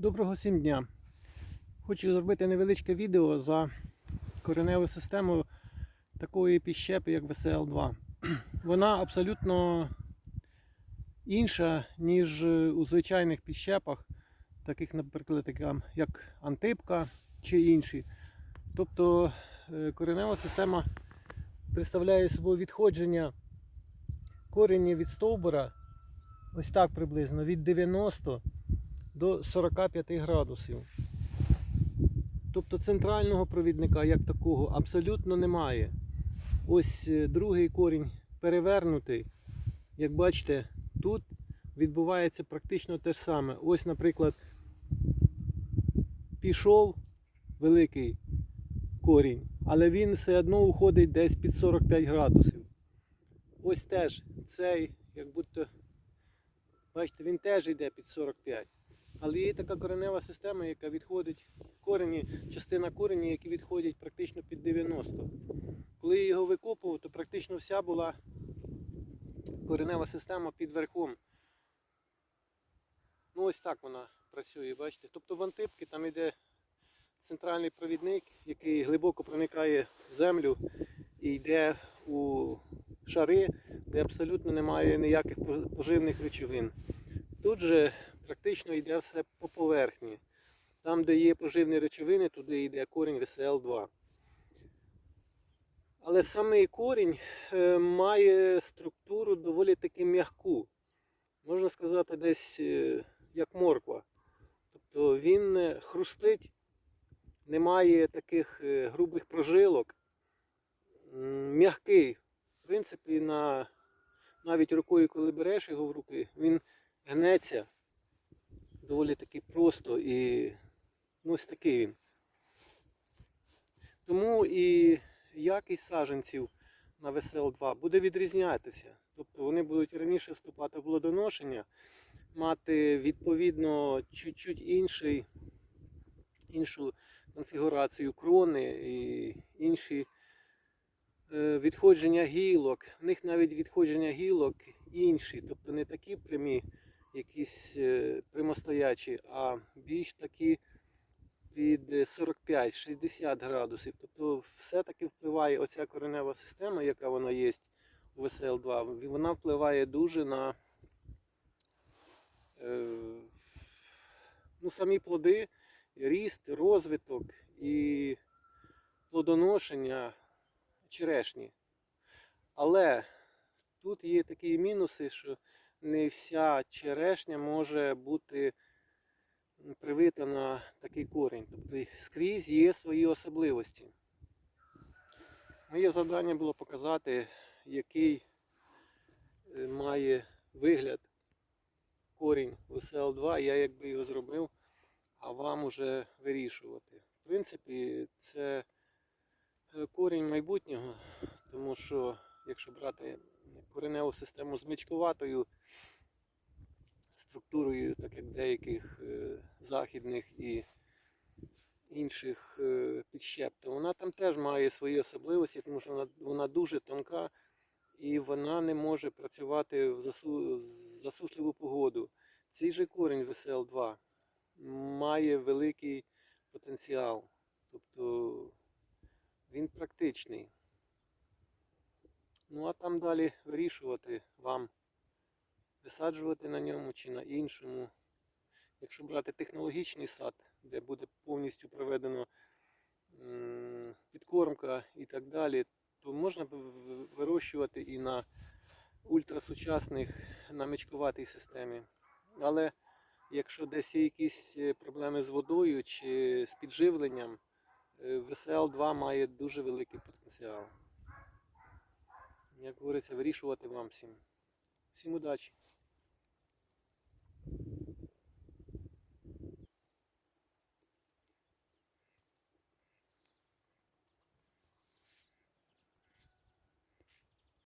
Доброго всім дня! Хочу зробити невеличке відео за кореневу систему такої піщепи, як VCL2. Вона абсолютно інша, ніж у звичайних піщепах, таких, наприклад, як антипка чи інші. Тобто е, коренева система представляє собою відходження корені від стовбура, ось так приблизно, від 90 до 45 градусів. Тобто центрального провідника як такого абсолютно немає. Ось е, другий корінь перевернутий. Як бачите, тут відбувається практично те ж саме. Ось, наприклад, пішов великий корінь, але він все одно уходить десь під 45 градусів. Ось теж цей, як будто, бачите, він теж йде під 45. Але є така коренева система, яка відходить корені, частина корені, які відходять практично під 90. Коли я його викопував, то практично вся була коренева система під верхом. Ну ось так вона працює, бачите. Тобто в антипки там йде центральний провідник, який глибоко проникає в землю і йде у шари, де абсолютно немає ніяких поживних речовин. Тут же практично йде все по поверхні. Там, де є поживні речовини, туди йде корінь ВСЛ2. Але самий корінь е, має структуру доволі таки м'яку. Можна сказати, десь е, як морква. Тобто він е, хрустить, немає таких е, грубих прожилок. М'який. В принципі, на, навіть рукою, коли береш його в руки, він гнеться доволі таки просто і ну, ось такий він. Тому і якість саджанців на ВСЛ-2 буде відрізнятися. Тобто вони будуть раніше вступати в плодоношення, мати відповідно чуть-чуть інший, іншу конфігурацію крони і інші е, відходження гілок. В них навіть відходження гілок інші, тобто не такі прямі, якісь е, прямостоячі, а більш такі під 45-60 градусів. Тобто все-таки впливає оця коренева система, яка вона є у ВСЛ-2, вона впливає дуже на е, ну, самі плоди, ріст, розвиток і плодоношення черешні. Але тут є такі мінуси, що не вся черешня може бути привита на такий корінь. Тобто скрізь є свої особливості. Моє завдання було показати, який е, має вигляд корінь ВСЛ2, я якби його зробив, а вам уже вирішувати. В принципі, це е, корінь майбутнього, тому що якщо брати кореневу систему з мичкуватою структурою, так як деяких е, західних і інших е, підщеп, то вона там теж має свої особливості, тому що вона, вона дуже тонка і вона не може працювати в засу, засушливу погоду. Цей же корінь ВСЛ2 має великий потенціал. Тобто він практичний. Ну а там далі вирішувати вам висаджувати на ньому чи на іншому. Якщо брати технологічний сад, де буде повністю проведено підкормка і так далі, то можна вирощувати і на ультрасучасних намічкуватій системі. Але якщо десь є якісь е, проблеми з водою чи з підживленням, е, ВСЛ-2 має дуже великий потенціал як говориться, вирішувати вам всім. Всім удачі!